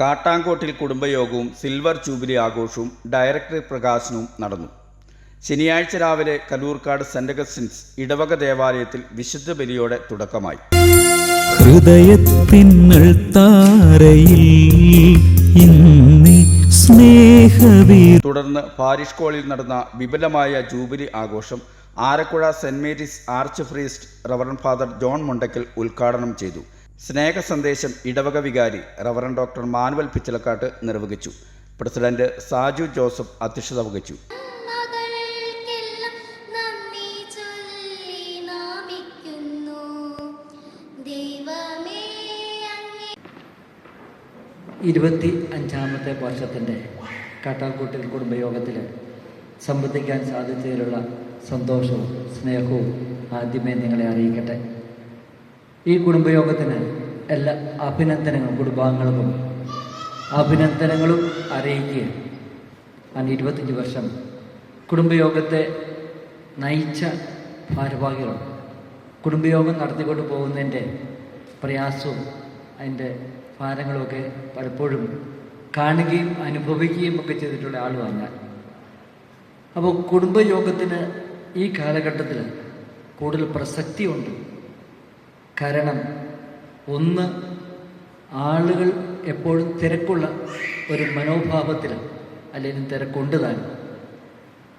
കാട്ടാങ്കോട്ടിൽ കുടുംബയോഗവും silver jubilee ആഘോഷവും director പ്രകാശനവും നടന്നു. ശനിയാഴ്ച രാവിലെ കലൂർക്കാട് സെന്റ് അഗസ്റ്റിൻസ് ഇടവക ദേവാലയത്തിൽ വിശുദ്ധ ബലിയോടെ തുടക്കമായി. ഹൃദയത്തിന്നൾ താരയിൽ തുടർന്ന് പാരിഷ് കോളിൽ നടന്ന വിപുലമായ ജൂബിലി ആഘോഷം Arakkuzha saint Mary's arch priest reverend father John Mundakkal ഉദ്ഘാടനം ചെയ്തു. സ്നേഹ സന്ദേശം ഇടവക വികാരി റവറൻ ഡോക്ടർ മാനുവൽ പിച്ചലക്കാട്ട് നിർവഹിച്ചു. പ്രസിഡന്റ് സാജു ജോസഫ് അധ്യക്ഷത വഹിച്ചു. ഇരുപത്തി അഞ്ചാമത്തെ വർഷത്തിന്റെ കാട്ടാക്കൂട്ടിൽ കുടുംബയോഗത്തിൽ സംബന്ധിക്കാൻ സാധിച്ചതിലുള്ള സന്തോഷവും സ്നേഹവും ആദ്യമേ നിങ്ങളെ അറിയിക്കട്ടെ. ഈ കുടുംബയോഗത്തിന് എല്ലാ അഭിനന്ദനങ്ങളും കുടുംബാംഗങ്ങൾക്കും. അഭിനന്ദനങ്ങളും അറിയിക്കുക. ഞാൻ ഇരുപത്തഞ്ച് വർഷം കുടുംബയോഗത്തെ നയിച്ച ഭാരവാഹികളുണ്ട് കുടുംബയോഗം നടത്തിക്കൊണ്ട് പോകുന്നതിന്റെ പ്രയാസവും അതിന്റെ ഭാരങ്ങളുമൊക്കെ പലപ്പോഴും കാണുകയും അനുഭവിക്കുകയും ഒക്കെ ചെയ്തിട്ടുള്ള ആളുമാണ് ഞാൻ. അപ്പോൾ കുടുംബയോഗത്തിന് ഈ കാലഘട്ടത്തിൽ കൂടുതൽ പ്രസക്തിയുണ്ട്. കാരണം ഒന്ന് ആളുകൾ എപ്പോഴും തിരക്കുള്ള ഒരു മനോഭാവത്തിൽ അല്ലെങ്കിൽ തിരക്കുണ്ട് താൻ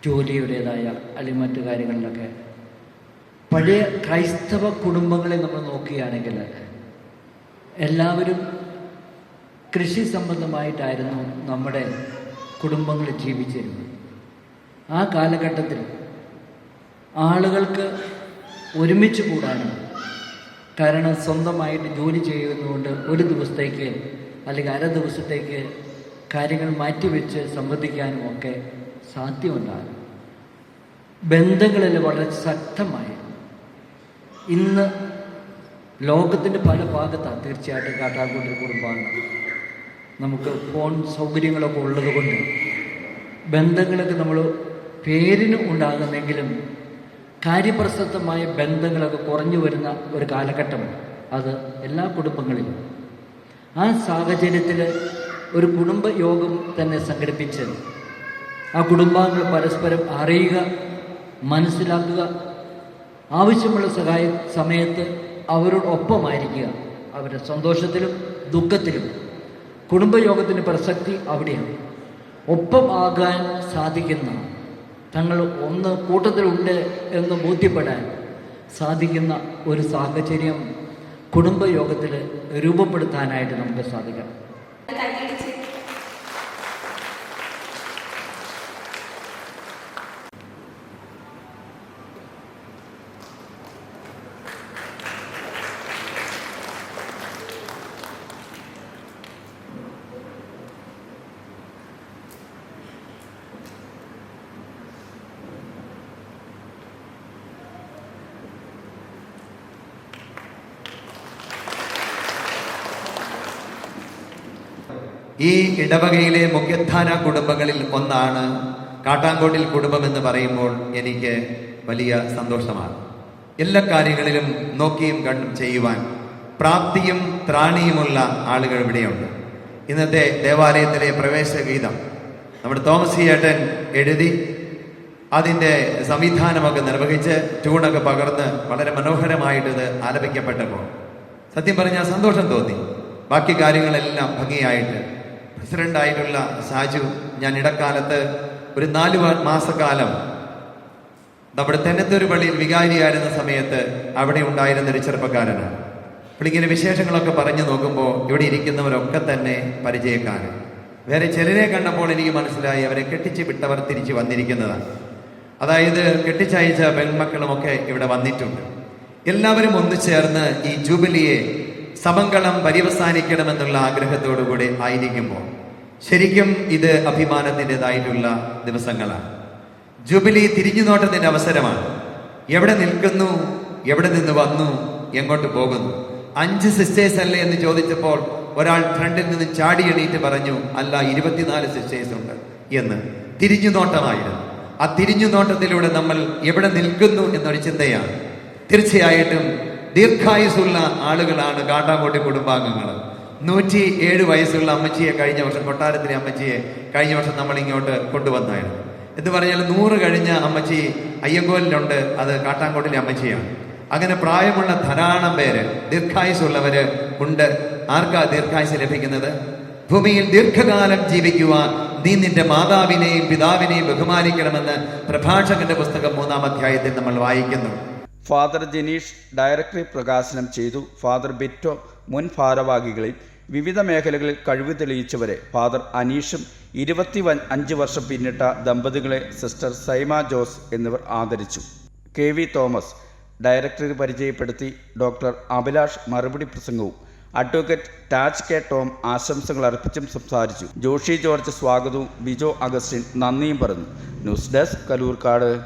ജോലിയുടേതായ അല്ലെങ്കിൽ മറ്റു കാര്യങ്ങളിലൊക്കെ. പഴയ ക്രൈസ്തവ കുടുംബങ്ങളെ നമ്മൾ നോക്കുകയാണെങ്കിൽ എല്ലാവരും കൃഷി സംബന്ധമായിട്ടായിരുന്നു നമ്മുടെ കുടുംബങ്ങൾ ജീവിച്ചിരുന്നത്. ആ കാലഘട്ടത്തിൽ ആളുകൾക്ക് ഒരുമിച്ച് കൂടാനും കാരണം സ്വന്തമായിട്ട് ജോലി ചെയ്യുന്നതുകൊണ്ട് ഒരു ദിവസത്തേക്ക് അല്ലെങ്കിൽ അര ദിവസത്തേക്ക് കാര്യങ്ങൾ മാറ്റിവെച്ച് സംബന്ധിക്കാനും ഒക്കെ സാധ്യമുണ്ടാകും. ബന്ധങ്ങളിൽ വളരെ ശക്തമായി. ഇന്ന് ലോകത്തിന്റെ പല ഭാഗത്താണ് തീർച്ചയായിട്ടും കാട്ടാക്കൂട്ടിൽ കുടുംബമാണ് നമുക്ക് ഫോൺ സൗകര്യങ്ങളൊക്കെ ഉള്ളതുകൊണ്ട് ബന്ധങ്ങളൊക്കെ നമ്മൾ പേരിന് ഉണ്ടാകുന്നെങ്കിലും കാര്യപ്രസക്തമായ ബന്ധങ്ങളൊക്കെ കുറഞ്ഞു വരുന്ന ഒരു കാലഘട്ടമാണ് അത് എല്ലാ കുടുംബങ്ങളിലും. ആ സാഹചര്യത്തിൽ ഒരു കുടുംബ യോഗം തന്നെ സംഘടിപ്പിച്ച് ആ കുടുംബാംഗങ്ങൾ പരസ്പരം അറിയുക മനസ്സിലാക്കുക ആവശ്യമുള്ള സഹായ സമയത്ത് അവരോടൊപ്പമായിരിക്കുക. അവരുടെ സന്തോഷത്തിലും ദുഃഖത്തിലും. കുടുംബയോഗത്തിന്റെ പ്രസക്തി അവിടെയാണ്. ഒപ്പം ആകാൻ സാധിക്കുന്ന തങ്ങൾ ഒന്ന് കൂട്ടത്തിലുണ്ട് എന്ന് ബോധ്യപ്പെടാൻ സാധിക്കുന്ന ഒരു സാഹചര്യം കുടുംബയോഗത്തിൽ രൂപപ്പെടുത്താനായിട്ട് നമുക്ക് സാധിക്കണം. ഈ ഇടവകയിലെ മുഖ്യധാന കുടുംബങ്ങളിൽ ഒന്നാണ് കാട്ടാങ്കോട്ടിൽ കുടുംബം എന്ന് പറയുമ്പോൾ എനിക്ക് വലിയ സന്തോഷമാണ്. എല്ലാ കാര്യങ്ങളിലും നോക്കിയും കണ്ടും ചെയ്യുവാൻ പ്രാപ്തിയും ത്രാണിയുമുള്ള ആളുകൾ ഇവിടെയുണ്ട്. ഇന്നത്തെ ദേവാലയത്തിലെ പ്രവേശ ഗീതം നമ്മുടെ തോമസ് ഏട്ടൻ എഴുതി അതിന്റെ സംവിധാനമൊക്കെ നിർവഹിച്ച് ട്യൂണൊക്കെ പകർന്ന് വളരെ മനോഹരമായിട്ട് ഇത് ആലപിക്കപ്പെട്ടപ്പോൾ സത്യം പറഞ്ഞാൽ സന്തോഷം തോന്നി. ബാക്കി കാര്യങ്ങളെല്ലാം ഭംഗിയായിട്ട് പ്രസിഡന്റായിട്ടുള്ള സാജു ഞാൻ ഇടക്കാലത്ത് ഒരു നാല് മാസക്കാലം നമ്മുടെ തെന്നത്തൊരു പള്ളിയിൽ വികാരിയായിരുന്ന സമയത്ത് അവിടെ ഉണ്ടായിരുന്ന ഒരു ചെറുപ്പക്കാരനാണ്. അപ്പോൾ ഇങ്ങനെ വിശേഷങ്ങളൊക്കെ പറഞ്ഞു നോക്കുമ്പോൾ ഇവിടെ ഇരിക്കുന്നവരൊക്കെ തന്നെ പരിചയക്കാരൻ വേറെ ചിലരെ കണ്ടപ്പോൾ എനിക്ക് മനസ്സിലായി അവരെ കെട്ടിച്ച് വിട്ടവർ തിരിച്ച് വന്നിരിക്കുന്നതാണ്. അതായത് കെട്ടിച്ചയച്ച പെൺമക്കളുമൊക്കെ ഇവിടെ വന്നിട്ടുണ്ട്. എല്ലാവരും ഒന്നു ചേർന്ന് ഈ ജൂബിലിയെ സമങ്കളം പര്യവസാനിക്കണമെന്നുള്ള ആഗ്രഹത്തോടുകൂടി ആയിരിക്കുമ്പോൾ ശരിക്കും ഇത് അഭിമാനത്തിന്റെതായിട്ടുള്ള ദിവസങ്ങളാണ്. ജൂബിലി തിരിഞ്ഞു നോട്ടത്തിന്റെ അവസരമാണ്. എവിടെ നിൽക്കുന്നു? എവിടെ നിന്ന് വന്നു? എങ്ങോട്ട് പോകുന്നു? അഞ്ച് സിസ്റ്റേഴ്സ് അല്ലേ എന്ന് ചോദിച്ചപ്പോൾ ഒരാൾ ഫ്രണ്ടിൽ നിന്ന് ചാടി എണീറ്റ് പറഞ്ഞു അല്ല ഇരുപത്തിനാല് സിസ്റ്റേഴ്സ് ഉണ്ട് എന്ന് തിരിഞ്ഞു നോട്ടമായിരുന്നു. ആ തിരിഞ്ഞു നോട്ടത്തിലൂടെ നമ്മൾ എവിടെ നിൽക്കുന്നു എന്നൊരു ചിന്തയാണ്. തീർച്ചയായിട്ടും ദീർഘായുസുള്ള ആളുകളാണ് കാട്ടാങ്കോട്ടി കുടുംബാംഗങ്ങൾ. നൂറ്റി ഏഴ് വയസ്സുള്ള അമ്മച്ചിയെ കഴിഞ്ഞ വർഷം കൊട്ടാരത്തിലെ അമ്മച്ചിയെ കഴിഞ്ഞ വർഷം നമ്മൾ ഇങ്ങോട്ട് കൊണ്ടുവന്നായിരുന്നു. എന്ന് പറഞ്ഞാൽ നൂറ് കഴിഞ്ഞ അമ്മച്ചി അയ്യങ്കോലിലുണ്ട് അത് കാട്ടാങ്കോട്ടിലെ അമ്മച്ചിയാണ്. അങ്ങനെ പ്രായമുള്ള ധാരാളം പേര് ദീർഘായുസുള്ളവര് ഉണ്ട്. ആർക്കാ ദീർഘായുസ് ലഭിക്കുന്നത്? ഭൂമിയിൽ ദീർഘകാലം ജീവിക്കുവാൻ നീ നിന്റെ മാതാവിനെയും പിതാവിനെയും ബഹുമാനിക്കണമെന്ന് പ്രഭാഷകന്റെ പുസ്തകം മൂന്നാം അധ്യായത്തിൽ നമ്മൾ വായിക്കുന്നു. ഫാദർ ജനീഷ് ഡയറക്ടറി പ്രകാശനം ചെയ്തു. ഫാദർ ബിറ്റോ മുൻ ഭാരവാഹികളിൽ വിവിധ മേഖലകളിൽ കഴിവ് തെളിയിച്ചവരെ ഫാദർ അനീഷും ഇരുപത്തി അഞ്ച് വർഷം പിന്നിട്ട ദമ്പതികളെ സിസ്റ്റർ സൈമ ജോസ് എന്നിവർ ആദരിച്ചു. കെ വി തോമസ് ഡയറക്ടറി പരിചയപ്പെടുത്തി. ഡോക്ടർ അഭിലാഷ് മറുപടി പ്രസംഗവും അഡ്വക്കേറ്റ് ടാച്ച് കെ ടോം ആശംസകൾ അർപ്പിച്ചും സംസാരിച്ചു. ജോഷി ജോർജ് സ്വാഗതവും ബിജോ അഗസ്റ്റിൻ നന്ദിയും പറഞ്ഞു. News desk Kalloorkad.